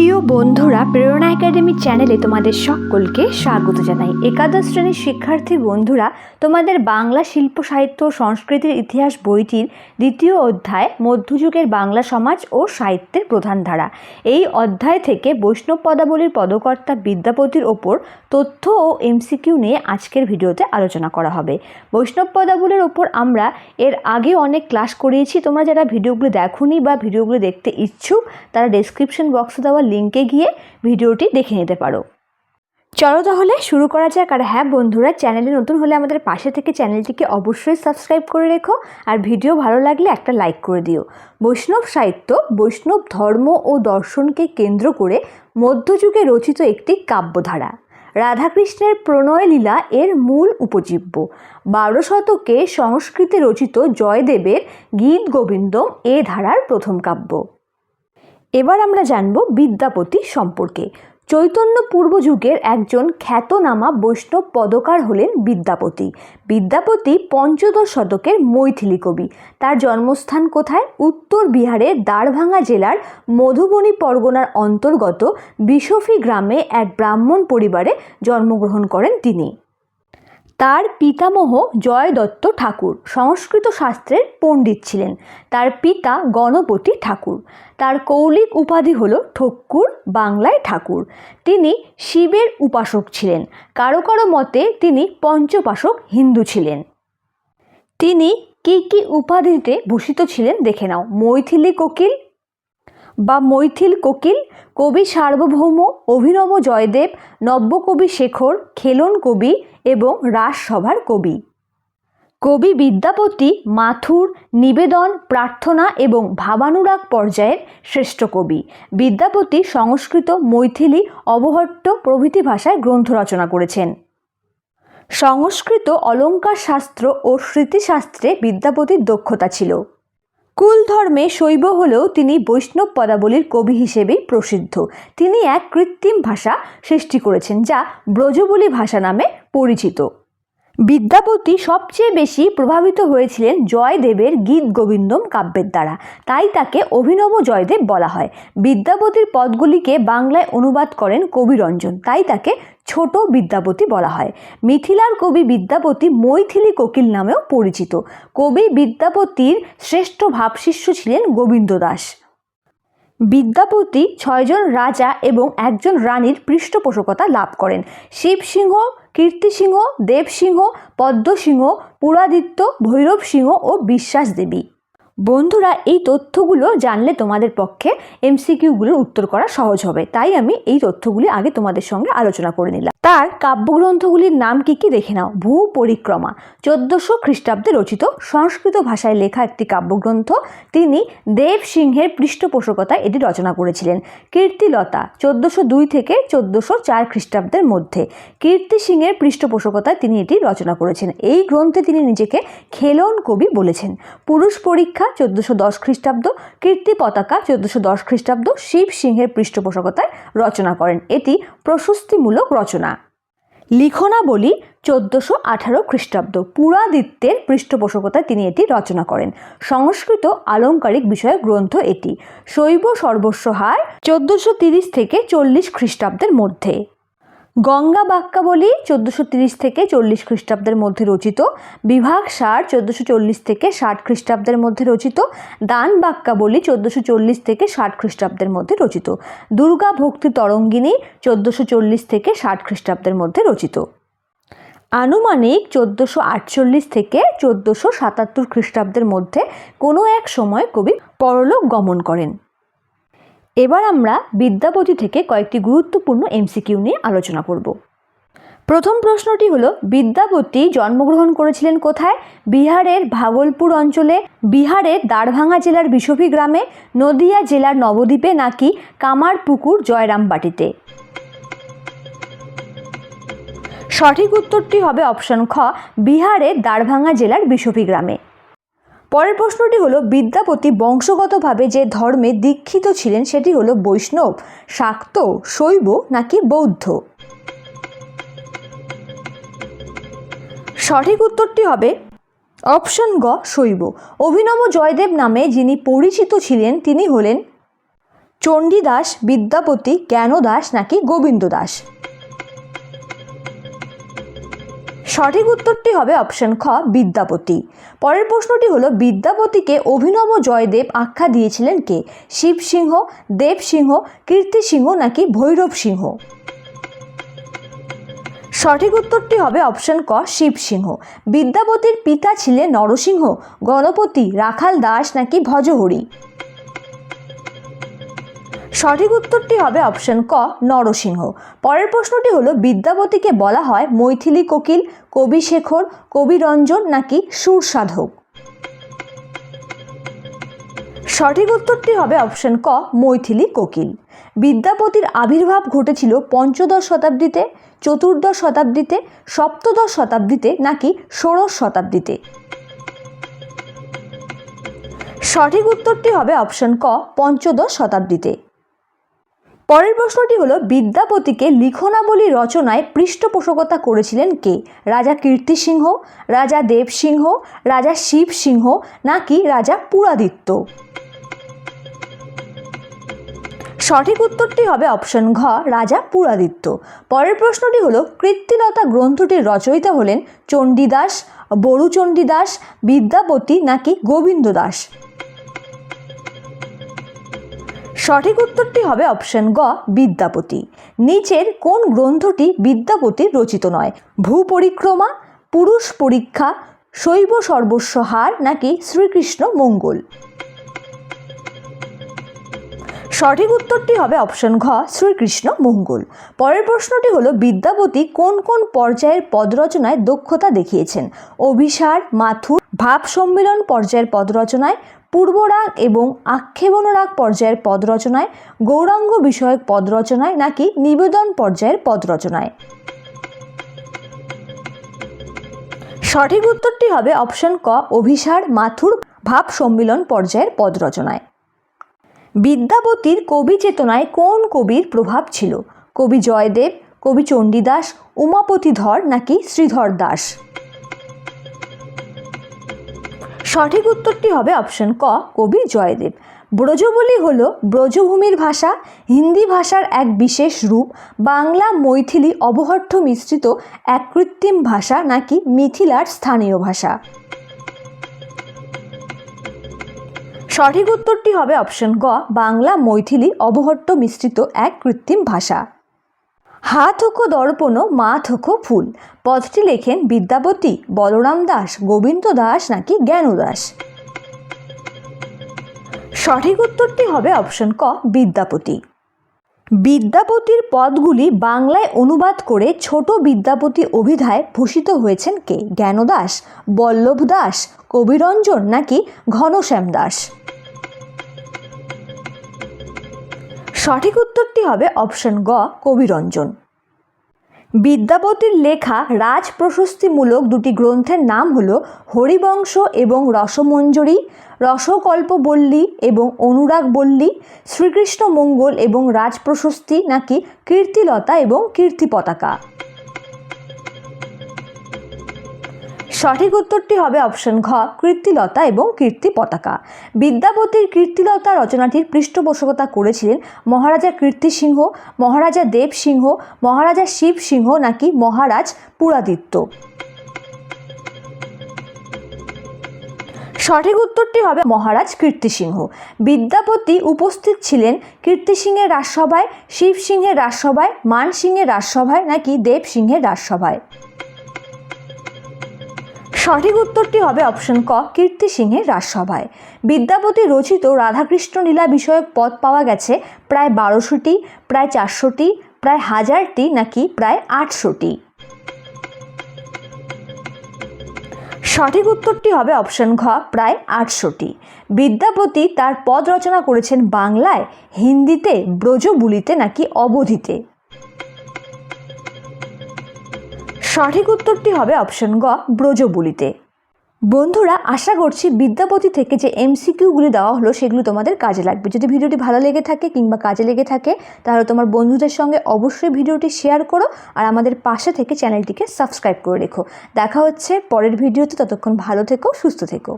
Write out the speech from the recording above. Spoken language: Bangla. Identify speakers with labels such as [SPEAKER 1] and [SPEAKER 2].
[SPEAKER 1] প্রিয় বন্ধুরা, প্রেরণা একাডেমি চ্যানেলে তোমাদের সকলকে স্বাগত জানাই। একাদশ শ্রেণির শিক্ষার্থী বন্ধুরা, তোমাদের বাংলা শিল্প, সাহিত্য ও সংস্কৃতির ইতিহাস বইটির দ্বিতীয় অধ্যায়, মধ্যযুগের বাংলা সমাজ ও সাহিত্যের প্রধান ধারা। এই অধ্যায় থেকে বৈষ্ণব পদাবলীর পদকর্তা বিদ্যাপতির ওপর তথ্য ও এমসিকিউ নিয়ে আজকের ভিডিওতে আলোচনা করা হবে। বৈষ্ণব পদাবলীর ওপর আমরা এর আগে অনেক ক্লাস করিয়েছি, তোমরা যারা ভিডিওগুলো দেখোনি বা ভিডিওগুলো দেখতে ইচ্ছুক, তারা ডেসক্রিপশন বক্সে দেওয়া লিঙ্কে গিয়ে ভিডিওটি দেখে নিতে পারো। চলো তাহলে শুরু করা যাক। আর হ্যাঁ বন্ধুরা, চ্যানেলে নতুন হলে আমাদের পাশে থেকে চ্যানেলটিকে অবশ্যই সাবস্ক্রাইব করে রেখো। আর ভিডিও ভালো লাগলে একটা লাইক করে দিও। বৈষ্ণব সাহিত্য, বৈষ্ণব ধর্ম ও দর্শনকে কেন্দ্র করে মধ্যযুগে রচিত একটি কাব্যধারা। রাধাকৃষ্ণের প্রণয় লীলা এর মূল উপজীব্য। বারো শতকে সংস্কৃতে রচিত জয়দেবের গীত গোবিন্দম এ ধারার প্রথম কাব্য। এবার আমরা জানব বিদ্যাপতি সম্পর্কে। চৈতন্য পূর্ব যুগের একজন খ্যাতনামা বৈষ্ণব পদকার হলেন বিদ্যাপতি। বিদ্যাপতি পঞ্চদশ শতকের মৈথিলি কবি। তার জন্মস্থান কোথায়? উত্তর বিহারের দ্বারভাঙা জেলার মধুবনী পরগনার অন্তর্গত বিশফি গ্রামে এক ব্রাহ্মণ পরিবারে জন্মগ্রহণ করেন তিনি। তার পিতামহ জয় দত্ত ঠাকুর। সংস্কৃত শাস্ত্রের পণ্ডিত ছিলেন। তার পিতা গণপতি ঠাকুর। তার কৌলিক উপাধি হল ঠক্কুর বাংলায় ঠাকুর। তিনি শিবের উপাসক ছিলেন। কারও কারও মতে তিনি পঞ্চপাশক হিন্দু ছিলেন। তিনি কি কি উপাধিতে ভূষিত ছিলেন দেখে নাও। মৈথিলি কোকিল বা মৈথিল কোকিল, কবি সার্বভৌম, অভিনব জয়দেব, নব্যকবি শেখর, খেলন কবি এবং রাসসভার কবি। কবি বিদ্যাপতি মাথুর, নিবেদন, প্রার্থনা এবং ভাবানুরাগ পর্যায়ের শ্রেষ্ঠ কবি। বিদ্যাপতি সংস্কৃত মৈথিলি অবহট্ট প্রভৃতি ভাষায় গ্রন্থ রচনা করেছেন। সংস্কৃত অলঙ্কার শাস্ত্র ও স্মৃতিশাস্ত্রে বিদ্যাপতির দক্ষতা ছিল। কুল ধর্মে শৈব হলেও তিনি বৈষ্ণব পদাবলীর কবি হিসেবেই প্রসিদ্ধ। তিনি এক কৃত্রিম ভাষা সৃষ্টি করেছেন, যা ব্রজবলী ভাষা নামে পরিচিত। বিদ্যাপতি সবচেয়ে বেশি প্রভাবিত হয়েছিলেন জয়দেবের গীত গোবিন্দম কাব্যের দ্বারা। তাই তাকে অভিনব জয়দেব বলা হয়। বিদ্যাপতির পদগুলিকে বাংলায় অনুবাদ করেন কবিরঞ্জন। তাই তাকে ছোট বিদ্যাপতি বলা হয়। মিথিলার কবি বিদ্যাপতি মৈথিলি কোকিল নামেও পরিচিত। কবি বিদ্যাপতির শ্রেষ্ঠ ভাবশিষ্য ছিলেন গোবিন্দ দাস। বিদ্যাপতি ছয়জন রাজা এবং একজন রানীর পৃষ্ঠপোষকতা লাভ করেন। শিবসিংহ কীর্তিসিংহ দেবসিংহ পদ্মসিংহ পুরাদিত্য ভৈরব সিংহ ও বিশ্বাস দেবী। বন্ধুরা, এই তথ্যগুলো জানলে তোমাদের পক্ষে এমসিকিউগুলোর উত্তর করা সহজ হবে। তাই আমি এই তথ্যগুলি আগে তোমাদের সঙ্গে আলোচনা করে নিলাম। তার কাব্যগ্রন্থগুলির নাম কি কি দেখে নাও। ভূ পরিক্রমা, চোদ্দশো খ্রিস্টাব্দে রচিত সংস্কৃত ভাষায় লেখা একটি কাব্যগ্রন্থ। তিনি দেব সিংহের পৃষ্ঠপোষকতায় এটি রচনা করেছিলেন। কীর্তিলতা, চোদ্দশো দুই থেকে চোদ্দশো চার খ্রিস্টাব্দের মধ্যে। কীর্তি সিংহের পৃষ্ঠপোষকতায় তিনি এটি রচনা করেছেন। এই গ্রন্থে তিনি নিজেকে খেলন কবি বলেছেন। পুরুষ পরীক্ষা চোদ্দশো দশ খ্রিস্টাব্দ, কীর্তি পতাকা চোদ্দশো দশ খ্রিস্টাব্দ শিব সিংহের পৃষ্ঠপোষকতায় রচনা করেন। এটি প্রশস্তিমূলক রচনা। লিখনাবলী চোদ্দশো আঠারো খ্রিস্টাব্দ, পুরাদিত্যের পৃষ্ঠপোষকতায় তিনি এটি রচনা করেন। সংস্কৃত আলংকারিক বিষয়ক গ্রন্থ এটি। শৈব সর্বস্ব হার চোদ্দশো তিরিশ থেকে চল্লিশ খ্রিস্টাব্দের মধ্যে। গঙ্গা বাক্যাবলী চোদ্দোশো তিরিশ থেকে চল্লিশ খ্রিস্টাব্দের মধ্যে রচিত, বিভাগ সার চোদ্দোশো চল্লিশ থেকে ষাট খ্রিস্টাব্দের মধ্যে রচিত, দান বাক্যাবলী চোদ্দোশো চল্লিশ থেকে ষাট খ্রিস্টাব্দের মধ্যে রচিত, দুর্গা ভক্তি তরঙ্গিনী চোদ্দোশো চল্লিশ থেকে ষাট খ্রিস্টাব্দের মধ্যে রচিত। আনুমানিক চোদ্দোশো আটচল্লিশ থেকে চোদ্দোশো সাতাত্তর খ্রিস্টাব্দের মধ্যে কোনো এক সময় কবি পরলোক গমন করেন। এবার আমরা বিদ্যাপতি থেকে কয়েকটি গুরুত্বপূর্ণ এমসিকিউ নিয়ে আলোচনা করব। প্রথম প্রশ্নটি হলো, বিদ্যাপতি জন্মগ্রহণ করেছিলেন কোথায়? বিহারের ভাগলপুর অঞ্চলে, বিহারের দাঁড়ভাঙা জেলার বিশফি গ্রামে, নদিয়া জেলার নবদ্বীপে নাকি কামারপুকুর জয়রামবাটিতে? সঠিক উত্তরটি হবে অপশন খ, বিহারের দাঁড়ভাঙা জেলার বিশফি গ্রামে। পরের প্রশ্নটি হলো, বিদ্যাপতি বংশগতভাবে যে ধর্মে দীক্ষিত ছিলেন সেটি হলো বৈষ্ণব, শাক্ত, শৈব নাকি বৌদ্ধ? সঠিক উত্তরটি হবে অপশন গ, শৈব। অভিনব জয়দেব নামে যিনি পরিচিত ছিলেন, তিনি হলেন চণ্ডীদাস বিদ্যাপতি জ্ঞানদাস নাকি গোবিন্দ দাস সঠিক উত্তরটি হবে অপশন খ, বিদ্যাপতি। পরের প্রশ্নটি হলো, বিদ্যাপতিকে অভিনব জয়দেব আখ্যা দিয়েছিলেন কে? শিব সিংহ, দেব সিংহ, কীর্তি সিংহ নাকি ভৈরব সিংহ? সঠিক উত্তরটি হবে অপশন ক, শিব সিংহ। বিদ্যাপতির পিতা ছিলেন নরসিংহ, গণপতি রাখাল দাস নাকি ভজহরি? সঠিক উত্তরটি হবে অপশন ক, নরসিংহ। পরের প্রশ্নটি হলো বিদ্যাপতিকে বলা হয় মৈথিলী কোকিল, কবি শেখর, কবি রঞ্জন নাকি সুর সাধক? সঠিক উত্তরটি হবে অপশন ক, মৈথিলী কোকিল। বিদ্যাপতির আবির্ভাব ঘটেছিল পঞ্চদশ শতাব্দীতে, চতুর্দশ শতাব্দীতে, সপ্তদশ শতাব্দীতে নাকি ষোড়শ শতাব্দীতে? সঠিক উত্তরটি হবে অপশন ক, পঞ্চদশ শতাব্দীতে। পরের প্রশ্নটি হলো, বিদ্যাপতিকে লিখনাবলী রচনায় পৃষ্ঠপোষকতা করেছিলেন কে? রাজা কীর্তি সিংহ, রাজা দেব সিংহ, রাজা শিব সিংহ, নাকি রাজা পুরাদিত্য? সঠিক উত্তরটি হবে অপশন ঘ, রাজা পুরাদিত্য। পরের প্রশ্নটি হলো, কৃত্তিলতা গ্রন্থটির রচয়িতা হলেন চণ্ডীদাস বড়ুচণ্ডীদাস বিদ্যাপতি নাকি গোবিন্দ দাস সঠিক উত্তরটি হবে অপশন গ, বিদ্যাপতি। নিচের কোন গ্রন্থটি বিদ্যাপতির রচিত নয়? ভূপরিক্রমা, পুরুষ পরীক্ষা, শৈব সর্বস্ব হার নাকি শ্রীকৃষ্ণ মঙ্গল? সঠিক উত্তরটি হবে অপশন ঘ, শ্রীকৃষ্ণ মঙ্গল। পরের প্রশ্নটি হলো, বিদ্যাপতি কোন কোন পর্যায়ের পদ রচনায় দক্ষতা দেখিয়েছেন? অভিসার, মাথুর, ভাব সম্মিলন পর্যায়ের পদ রচনায় পূর্বরাগ এবং আক্ষেপণরাগ পর্যায়ের পদ রচনায়, গৌরাঙ্গ বিষয়ক পদ রচনায় নাকি নিবেদন পর্যায়ের পদ রচনায়? সঠিক উত্তরটি হবে অপশন ক, অভিসার মাথুর ভাব সম্মিলন পর্যায়ের পদ রচনায়। বিদ্যাপতির কবি চেতনায় কোন কবির প্রভাব ছিল? কবি জয়দেব, কবি চণ্ডীদাস, উমাপতি ধর নাকি শ্রীধর দাস? সঠিক উত্তরটি হবে অপশন ক, কবি জয়দেব। ব্রজবলি হল ব্রজভূমির ভাষা, হিন্দি ভাষার এক বিশেষ রূপ, বাংলা মৈথিলি অবহট্ঠ মিশ্রিত এক কৃত্রিম ভাষা নাকি মিথিলার স্থানীয় ভাষা। সঠিক উত্তরটি হবে অপশন গ, বাংলা মৈথিলি অবহট্ট মিশ্রিত এক কৃত্রিম ভাষা। হাত হোকো দর্পণ মাথ হোকো ফুল। পথটি লেখেন বিদ্যাপতি বলরাম দাস, গোবিন্দ দাস নাকি জ্ঞান দাস। সঠিক উত্তরটি হবে অপশন ক, বিদ্যাপতি। বিদ্যাপতির পদগুলি বাংলায় অনুবাদ করে ছোট বিদ্যাপতি অভিধায় ভূষিত হয়েছেন কে? জ্ঞানদাস বল্লভ দাস, কবিরঞ্জন নাকি ঘনশ্যাম দাস? সঠিক উত্তরটি হবে অপশন গ, কবিরঞ্জন। বিদ্যাপতির লেখা রাজ প্রশস্তিমূলক দুটি গ্রন্থের নাম হল হরিবংশ এবং রসমঞ্জরি, রসকল্পবল্লী এবং অনুরাগ বল্লী শ্রীকৃষ্ণ মঙ্গল এবং রাজ প্রশস্তি নাকি কীর্তিলতা এবং কীর্তি পতাকা সঠিক উত্তরটি হবে অপশন ঘ, কীর্তিলতা এবং কীর্তি পতাকা বিদ্যাপতির কীর্তিলতা রচনাটির পৃষ্ঠপোষকতা করেছিলেন মহারাজা কীর্তি সিংহ মহারাজা দেব সিংহ মহারাজা শিব সিংহ নাকি মহারাজ পুরাদিত্য। সঠিক উত্তরটি হবে মহারাজ কীর্তি সিংহ বিদ্যাপতি উপস্থিত ছিলেন কীর্তি সিংহের রাজসভায় শিব সিংহের রাজসভায় মান সিংহের রাজসভায় নাকি দেব সিংহের রাজসভায়। সঠিক উত্তরটি হবে অপশন ক, কীর্তি সিংহের রাজসভায়। বিদ্যাপতি রচিত রাধাকৃষ্ণ লীলা বিষয়ক পদ পাওয়া গেছে প্রায় বারোশোটি, প্রায় চারশোটি, প্রায় হাজারটি নাকি প্রায় আটশোটি। সঠিক উত্তরটি হবে অপশন ঘ, প্রায় আটশোটি। বিদ্যাপতি তার পদ রচনা করেছেন বাংলায়, হিন্দিতে, ব্রজবুলিতে নাকি অবধিতে। সঠিক উত্তরটি হবে অপশন গ, ব্রজবুলিতে। বন্ধুরা, আশা করছি বিদ্যাপতি থেকে যে এমসিকিউগুলি দেওয়া হলো, সেগুলো তোমাদের কাজে লাগবে। যদি ভিডিওটি ভালো লেগে থাকে কিংবা কাজে লেগে থাকে, তাহলে তোমার বন্ধুদের সঙ্গে অবশ্যই ভিডিওটি শেয়ার করো আর আমাদের পাশে থেকে চ্যানেলটিকে সাবস্ক্রাইব করে রেখো। দেখা হচ্ছে পরের ভিডিওতে, ততক্ষণ ভালো থেকো, সুস্থ থেকো।